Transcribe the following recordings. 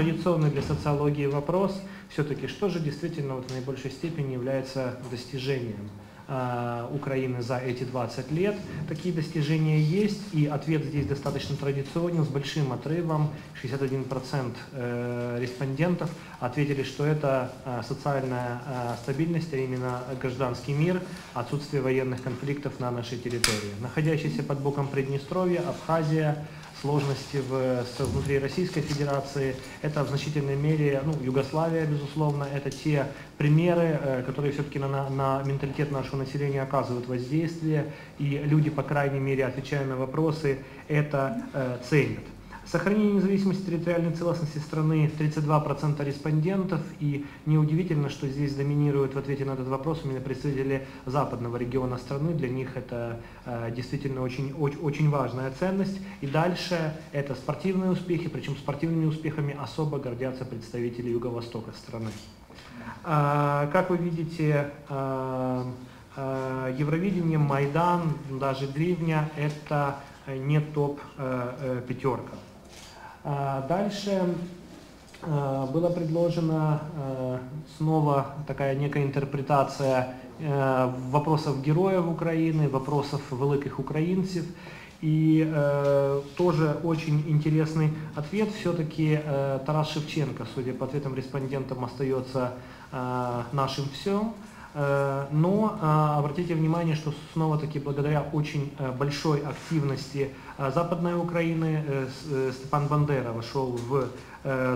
традиционный для социологии вопрос, все-таки что же действительно вот в наибольшей степени является достижением э, Украины за эти 20 лет. Такие достижения есть, и ответ здесь достаточно традиционен, с большим отрывом. 61% э, респондентов ответили, что это э, социальная э, стабильность, а именно гражданский мир, отсутствие военных конфликтов на нашей территории. Находящийся под боком Приднестровья, Абхазия, сложности в, с, внутри Российской Федерации. Это в значительной мере, ну, Югославия, безусловно, это те примеры, э, которые все-таки на, на, менталитет нашего населения оказывают воздействие, и люди, по крайней мере, отвечая на вопросы, это э, ценят. Сохранение независимости территориальной целостности страны 32% респондентов, и неудивительно, что здесь доминируют в ответе на этот вопрос именно представители западного региона страны, для них это э, действительно очень, очень, очень важная ценность. И дальше это спортивные успехи, причем спортивными успехами особо гордятся представители юго-востока страны. А, как вы видите, а, а, Евровидение, Майдан, даже Древня – это не топ-пятерка. А, дальше а, была предложена а, снова такая некая интерпретация вопросов героев Украины, вопросов великих украинцев. И э, тоже очень интересный ответ. Все-таки э, Тарас Шевченко, судя по ответам респондентам, остается э, нашим всем. Э, но э, обратите внимание, что снова-таки благодаря очень э, большой активности Западной Украины Степан Бандера вошел в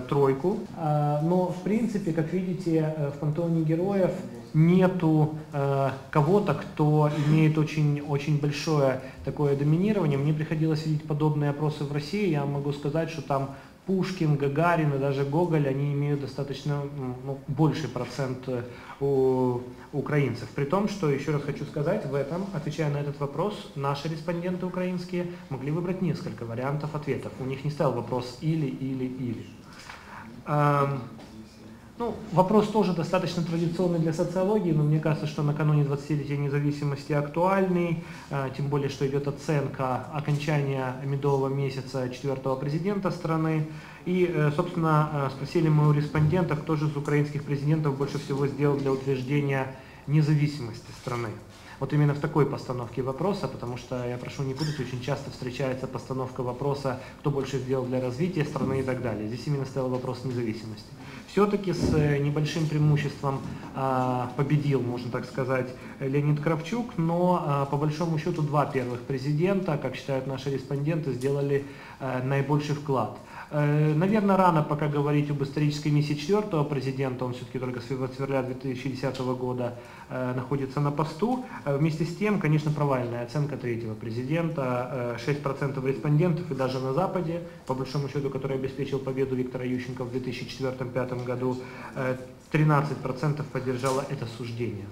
тройку. Но в принципе, как видите, в пантеоне героев нету кого-то, кто имеет очень, очень большое такое доминирование. Мне приходилось видеть подобные опросы в России. Я могу сказать, что там Пушкин, Гагарин и даже Гоголь, они имеют достаточно ну, больший процент э, у украинцев. При том, что, еще раз хочу сказать, в этом, отвечая на этот вопрос, наши респонденты украинские могли выбрать несколько вариантов ответов. У них не стоял вопрос или, или, или. Ну, вопрос тоже достаточно традиционный для социологии, но мне кажется, что накануне 20-летия независимости актуальный, э, тем более, что идет оценка окончания медового месяца четвертого президента страны. И, э, собственно, э, спросили мы у респондентов, кто же из украинских президентов больше всего сделал для утверждения независимости страны. Вот именно в такой постановке вопроса, потому что, я прошу не путать, очень часто встречается постановка вопроса, кто больше сделал для развития страны и так далее. Здесь именно стоял вопрос независимости. Все-таки с э, небольшим преимуществом а, победил, можно так сказать, Леонид Кравчук, но а, по большому счету два первых президента, как считают наши респонденты, сделали а, наибольший вклад. Э, Наверное, рано пока говорить об исторической миссии четвертого президента, он все-таки только с февраля 2010 года э, находится на посту. Э, вместе с тем, конечно, провальная оценка третьего президента. 6% респондентов и даже на Западе, по большому счету, который обеспечил победу Виктора Ющенко в 2004-2005 году, 13% поддержало это суждение.